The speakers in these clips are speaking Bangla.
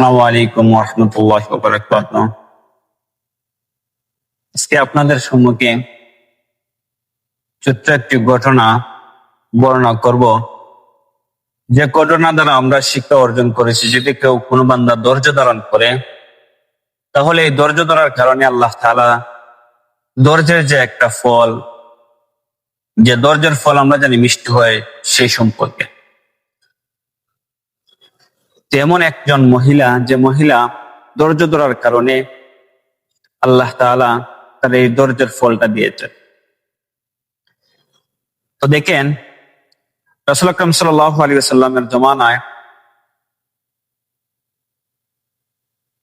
আসসালামু আলাইকুম রহমতুল্লাহ বারাকাত আজকে আপনাদের সম্মুখে ছোট্ট একটি ঘটনা বর্ণনা করব। যে ঘটনা দ্বারা আমরা শিক্ষা অর্জন করেছি, যদি কেউ কোনো বান্দা ধৈর্য ধারণ করে, তাহলে এই ধৈর্য ধরার কারণে আল্লাহ তাআলা ধৈর্যের যে একটা ফল, যে ধৈর্যের ফল আমরা জানি মিষ্টি হয় সেই সম্পর্কে। তেমন একজন মহিলা, যে মহিলা ধৈর্য ধরার কারণে আল্লাহ তাআলা তার এই ধৈর্যের ফলটা দিয়েছে তো দেখেন, রাসুল আকরম সাল্লাহ আলী সাল্লামের জমানায়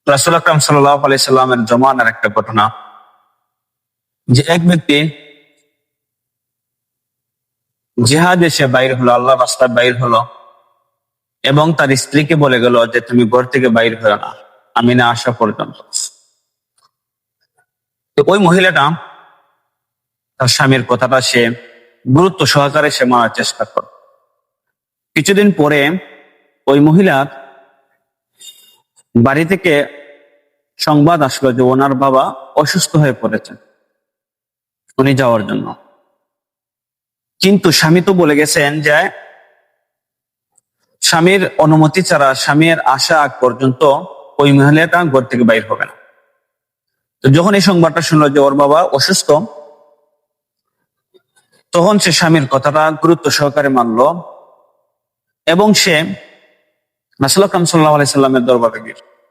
রাসুল আকরম সাল্লাহ আলি সাল্লামের জমানার একটা ঘটনা। যে এক ব্যক্তি জিহাদে সে বাইর হলো আল্লাহ রাস্তায় বাইর হলো। এবং তার স্ত্রীকে বলে গেল যে তুমি ঘর থেকে বাইর হয়ে না। আমি না আসা পর্যন্ত ওই মহিলাটা, তার স্বামীর কথাটা সে গুরুত্ব সহকারে সে মানার চেষ্টা কর। কিছুদিন পরে ওই মহিলার বাড়ি থেকে সংবাদ আসলো যে ওনার বাবা অসুস্থ হয়ে পড়েছেন উনি যাওয়ার জন্য। কিন্তু স্বামী তো বলে গেছেন যে স্বামীর অনুমতি ছাড়া স্বামীর আশা আগ পর্যন্ত ওই মহিলাটা ঘর থেকে বাইর হবে না। তো যখন এই সংবাদটা শুনলো যে ওর বাবা অসুস্থ, তখন সে স্বামীর কথাটা গুরুত্ব সহকারে মানলো এবং সে রাসুল আকরাম সাল্লাহ আলাইসাল্লামের দরবারে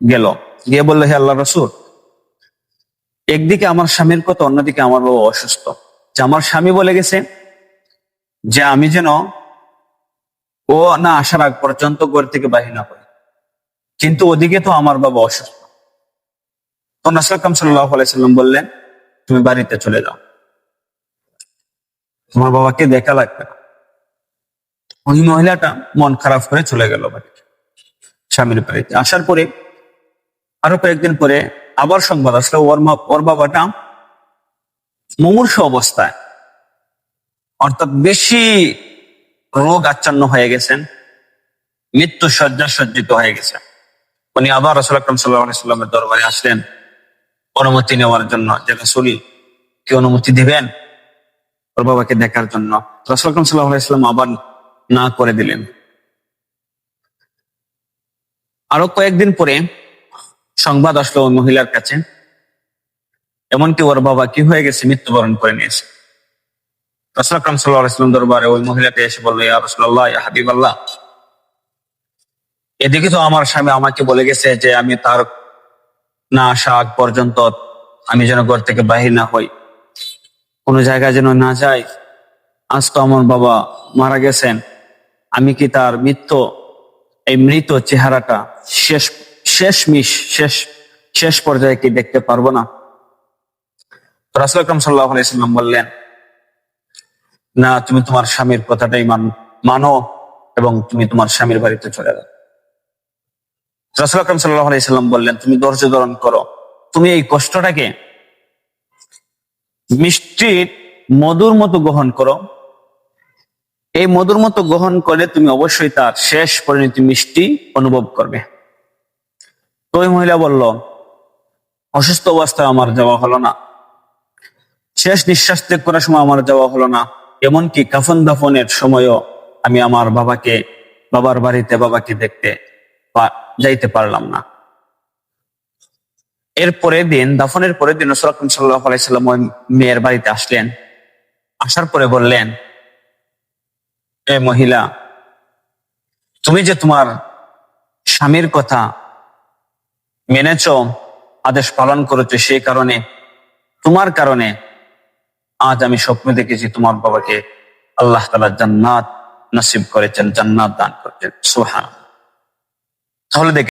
গেল। গিয়ে বলল, হে আল্লাহ রসুল, একদিকে আমার স্বামীর কথা, অন্যদিকে আমার বাবা অসুস্থ। যে আমার স্বামী বলে গেছে যে আমি যেন ও না আসার আগ পর্যন্ত ঘর থেকে বাহির না করে কিন্তু ওদিকে তো আমার বাবা অসুস্থ। তো নাসলাকাম সাল্লাহ আলাইসাল্লাম বললেন, তুমি বাড়িতে চলে যাও। তোমার বাবাকে দেখা লাগবে না। ওই মহিলাটা মন খারাপ করে চলে গেল বাড়িতে। স্বামীর বাড়িতে। আসার পরে আরও কয়েকদিন পরে আবার সংবাদ আসলো, ওর ওর বাবাটা মুমূর্ষ অবস্থায়। অর্থাৎ বেশি রোগ আচ্ছন্ন হয়ে গেছেন, মৃত্যু সজ্জা সজ্জিত হয়ে গেছে উনি আবার রসুল আকরম সাল্লামের দরবারে আসলেন, অনুমতি নেওয়ার জন্য। যে রসুল, কি অনুমতি দিবেন? ওর বাবাকে দেখার জন্য। রসুল আকরম সাল্লাহাম আবার না করে দিলেন। আরও কয়েকদিন পরে সংবাদ আসলো ওই মহিলার কাছে। এমনকি ওর বাবা কি হয়ে গেছে? মৃত্যুবরণ করে নিয়েছে। সাল্লাহাম দরবারে ওই মহিলাটি এসে বলল, ইয়া রসুল্লাহ ইয়া হাবিব আল্লাহ এদিকে তো আমার স্বামী আমাকে বলে গেছে যে, আমি তার না আসা আগ পর্যন্ত আমি যেন ঘর থেকে বাহির না হই। কোনো জায়গায় যেন না যাই। আজ তো আমার বাবা মারা গেছেন। আমি কি তার মৃত্যু, এই মৃত চেহারাটা শেষ শেষ মিশ শেষ শেষ পর্যায়ে কি দেখতে পারব না? রাসুল আকরম সাল্লাহ আলাইসাল্লাম বললেন না, তুমি তোমার স্বামীর কথাটাই মান, মানো এবং তুমি তোমার স্বামীর বাড়িতে চলে যাও। রাসুল আকরম আলাইসাল্লাম বললেন, তুমি ধৈর্য ধারণ করো। তুমি এই কষ্টটাকে মিষ্টির মধুর মতো গ্রহণ করো। এই মধুর মতো গ্রহণ করে তুমি অবশ্যই তার শেষ পরিণতি মিষ্টি অনুভব করবে। তো ওই মহিলা বলল, অসুস্থ অবস্থায় আমার যাওয়া হলো না। শেষ নিঃশ্বাস ত্যাগ করার সময় আমার যাওয়া হলো না। এমনকি কাফন দাফনের সময়ও আমি আমার বাবাকে, বাবার বাড়িতে বাবাকে দেখতে যাইতে পারলাম না। এর পরের দিন, দাফনের পরের দিন রসুলাম ওই মেয়ের বাড়িতে আসলেন। আসার পরে বললেন, এ মহিলা, তুমি যে তোমার স্বামীর কথা মেনেছ, আদেশ পালন করেছ সেই কারণে, তোমার কারণে আজ আমি স্বপ্নে দেখেছি তোমার বাবাকে আল্লাহ তালা জান্নাত নসিব করেছেন, জান্নাত দান করেছেন। সোহান তাহলে দেখে